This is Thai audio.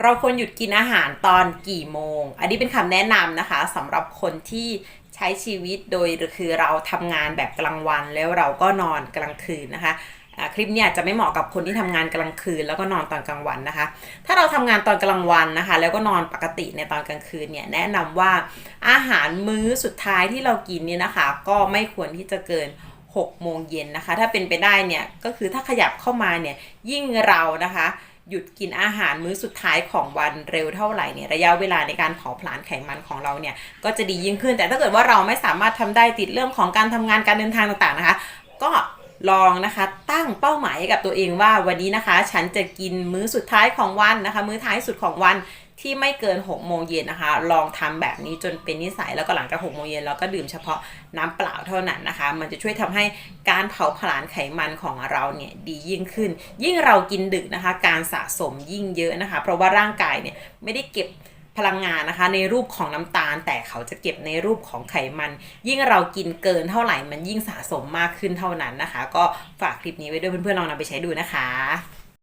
เราควรหยุดกินอาหารตอนกี่โมง อันนี้เป็นคำแนะนำนะคะสำหรับคนที่ใช้ชีวิตโดยคือเราทำงานแบบกลางวันแล้วเราก็นอนกลางคืนนะคะคลิปเนี้ยจะไม่เหมาะกับคนที่ทำงานกลางคืน แล้วก็นอนตอนกลางวันนะคะ ถ้าเราทำงานตอนกลางวันนะคะ แล้วก็นอนปกติในตอนกลางคืนเนี่ยแนะนำว่าอาหารมื้อสุดท้ายที่เรากินเนี่ยนะคะ ก็ไม่ควรที่จะเกิน6โมงเย็นนะคะ ถ้าเป็นไปได้เนี่ยก็คือถ้าขยับเข้ามาเนี่ยยิ่งเรานะคะ หยุดกินอาหารมื้อสุดท้ายของวันเร็วเท่าไหร่เนี่ยระยะเวลาในการเผาผลาญไขมันของเราเนี่ยก็จะดียิ่งขึ้น แต่ถ้าเกิดว่าเราไม่สามารถทำได้ติดเรื่องของการทำงานการเดินทางต่างๆนะคะ ก็ ลองนะคะ ตั้งเป้าหมายกับตัวเองว่าวันนี้นะคะ ฉันจะกินมื้อสุดท้ายของวันนะคะ มื้อท้ายสุดของวันที่ไม่เกิน 6 โมงเย็นนะคะ ลองทำแบบนี้จนเป็นนิสัยแล้วก็หลังจาก 6 โมงเย็นเราก็ดื่มเฉพาะน้ำเปล่าเท่านั้นนะคะ มันจะช่วยทำให้การเผาผลาญไขมันของเราเนี่ยดียิ่งขึ้น ยิ่งเรากินดึกนะคะ การสะสมยิ่งเยอะนะคะ เพราะว่าร่างกายเนี่ยไม่ได้เก็บ พลังงานนะคะ ในรูปของน้ำตาล แต่เขาจะเก็บในรูปของไขมัน ยิ่งเรากินเกินเท่าไหร่มันยิ่งสะสมมากขึ้นเท่านั้นนะคะ ก็ฝากคลิปนี้ไว้ด้วยเพื่อนๆลองนำไปใช้ดูนะคะ